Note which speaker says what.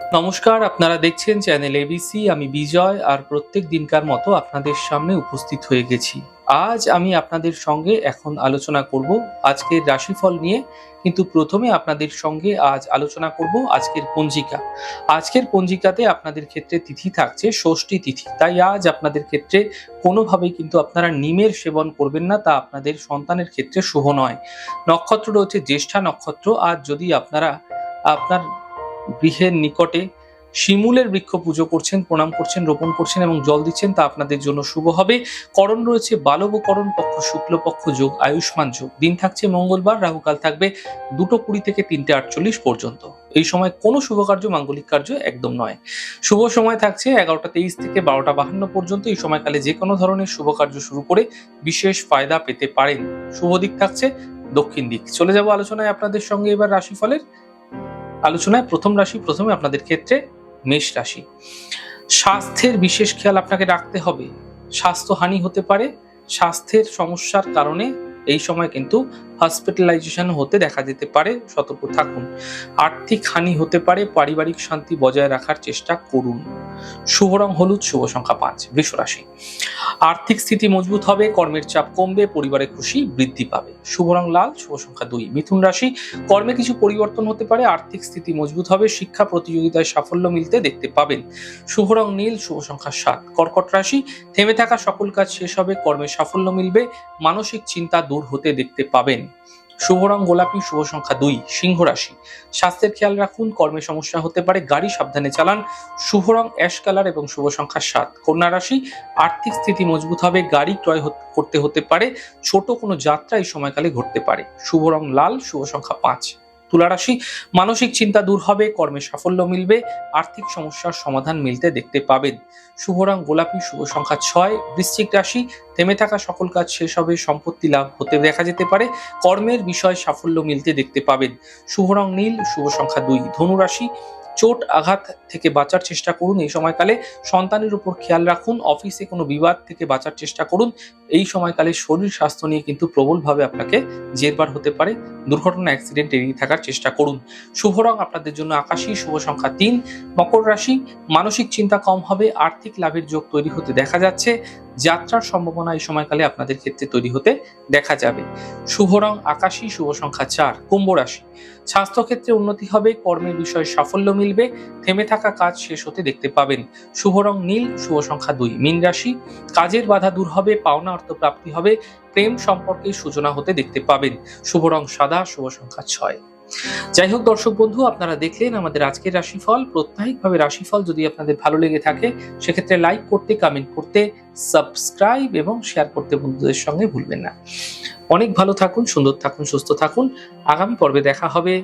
Speaker 1: নমস্কার, আপনারা দেখছেন চ্যানেল এবিসি আমি বিজয়, আর প্রত্যেক দিনকার মতো আপনাদের সামনে উপস্থিত হয়ে গেছি। আজ আমি আপনাদের সঙ্গে এখন আলোচনা করব আজকের রাশিফল নিয়ে, কিন্তু প্রথমে আপনাদের সঙ্গে আজ আলোচনা করব আজকের পঞ্জিকা। আজকের পঞ্জিকাতে আপনাদের ক্ষেত্রে তিথি থাকছে, ষষ্ঠী তিথি। তাই আজ আপনাদের ক্ষেত্রে কোনোভাবেই কিন্তু আপনারা নিমের সেবন করবেন না, তা আপনাদের সন্তানের ক্ষেত্রে শুভ নয়। নক্ষত্র রয়েছে জ্যেষ্ঠা নক্ষত্র। আজ যদি আপনারা আপনার গৃহের নিকটে শিমুলের বৃক্ষ পুজো করছেন, প্রণাম করছেন, রোপণ করছেন এবং জল দিচ্ছেন। তা আপনাদের জন্য শুভ হবে। করণ রয়েছে বালবকরণ পক্ষ শুক্লপক্ষ যোগ, আয়ুষ্মান যোগ। দিন থাকছে মঙ্গলবার, রাহুকাল থাকবে দুটো কুড়ি থেকে তিনটে আটচল্লিশ পর্যন্ত। এই সময় কোনো শুভ কার্য, মাঙ্গলিক কার্য একদম নয়। শুভ সময় থাকছে এগারোটা তেইশ থেকে বারোটা বাহান্ন পর্যন্ত। এই সময়কালে যে কোনো ধরনের শুভ কার্য শুরু করে বিশেষ ফায়দা পেতে পারেন। শুভ দিক থাকছে দক্ষিণ দিক। চলে যাব আলোচনায় আপনাদের সঙ্গে এবার রাশিফলের। আলোচনায় প্রথম রাশি, প্রথমে আপনাদের ক্ষেত্রে মেষ রাশি। স্বাস্থ্যের বিশেষ খেয়াল আপনাকে রাখতে হবে। স্বাস্থ্যহানি হতে পারে। স্বাস্থ্যের সমস্যার কারণে এই সময় কিন্তু হসপিটালাইজেশন হতে দেখা যেতে পারে। সতর্ক থাকুন। আর্থিক হানি হতে পারে। পারিবারিক শান্তি বজায় রাখার চেষ্টা করুন। শুভ রং, হলুদ, শুভ সংখ্যা পাঁচ বৃষ রাশি আর্থিক স্থিতি মজবুত হবে, কর্মের চাপ কমবে, পরিবারে খুশি বৃদ্ধি পাবে। শুভ রং লাল, শুভ সংখ্যা দুই, মিথুন রাশি। কর্মে কিছু পরিবর্তন হতে পারে, আর্থিক স্থিতি মজবুত হবে, শিক্ষা প্রতিযোগিতায় সাফল্য মিলতে দেখতে পাবেন। শুভ রং নীল, শুভ সংখ্যা সাত, কর্কট রাশি। থেমে থাকা সকল কাজ শেষ হবে, কর্মে সাফল্য মিলবে, মানসিক চিন্তা দূর হতে দেখতে পাবেন। শুভ রং, গোলাপি, শুভ সংখ্যা দুই, সিংহ রাশি। স্বাস্থ্যের খেয়াল রাখুন, কর্মে সমস্যা হতে পারে, গাড়ি সাবধানে চালান। শুভ রং, অ্যাশ কালার এবং শুভ সংখ্যা সাত। কন্যা রাশি, আর্থিক স্থিতি মজবুত হবে, গাড়ি ক্রয় করতে হতে পারে, ছোট কোনো যাত্রা এই সময়কালে ঘটতে পারে। শুভ রং লাল, শুভ সংখ্যা পাঁচ। তুলা রাশি মানসিক চিন্তা দূর হবে, কর্মে সাফল্য মিলবে, আর্থিক সমস্যার সমাধান মিলতে দেখতে পাবেন। শুভ রং, গোলাপি, শুভ সংখ্যা ছয়, বৃশ্চিক রাশি, থেমে থাকা সকল কাজ শেষ হবে, সম্পত্তি লাভ হতে দেখা যেতে পারে, কর্মের বিষয়ে সাফল্য মিলতে দেখতে পাবেন। শুভ রং নীল, শুভ সংখ্যা দুই, ধনু রাশি চোট আঘাত থেকে বাঁচার চেষ্টা করুন। এই সময়কালে সন্তানের উপর খেয়াল রাখুন। অফিসে কোনো বিবাদ থেকে বাঁচার চেষ্টা করুন। এই সময়কালে শরীর স্বাস্থ্য নিয়ে কিন্তু প্রবলভাবে আপনাকে জেরবার হতে পারে। দুর্ঘটনা, অ্যাক্সিডেন্ট এড়িয়ে থাকার চেষ্টা করুন। শুভ রং আপনাদের জন্য আকাশী, শুভ সংখ্যা তিন। মকর রাশি, মানসিক চিন্তা কম হবে, আর্থিক লাভের যোগ তৈরি হতে দেখা যাচ্ছে। যাত্রার সম্ভাবনা এই সময়কালে আপনাদের ক্ষেত্রে তৈরি হতে দেখা যাবে। শুভ রং আকাশী, শুভ সংখ্যা চার। কুম্ভ রাশি, স্বাস্থ্যক্ষেত্রে উন্নতি হবে, কর্মের বিষয়ে সাফল্য মিলবে, থেমে থাকা কাজ শেষ হতে দেখতে পাবেন। শুভ রং নীল, শুভ সংখ্যা দুই, মীন রাশি। কাজের বাধা দূর হবে, পাওনা অর্থ প্রাপ্তি হবে, প্রেম সম্পর্কে সূচনা হতে দেখতে পাবেন। শুভ রং সাদা, শুভ সংখ্যা ছয়। যাই হোক দর্শক বন্ধু, আপনারা দেখলেন আমাদের আজকের রাশিফল। প্রত্যাহিকভাবে রাশিফল যদি আপনাদের ভালো লেগে থাকে, সেক্ষেত্রে লাইক করতে কমেন্ট করতে সাবস্ক্রাইব এবং শেয়ার করতে বন্ধুদের সঙ্গে ভুলবেন না। অনেক ভালো থাকুন, সুন্দর থাকুন, সুস্থ থাকুন। আগামী পর্বে দেখা হবে।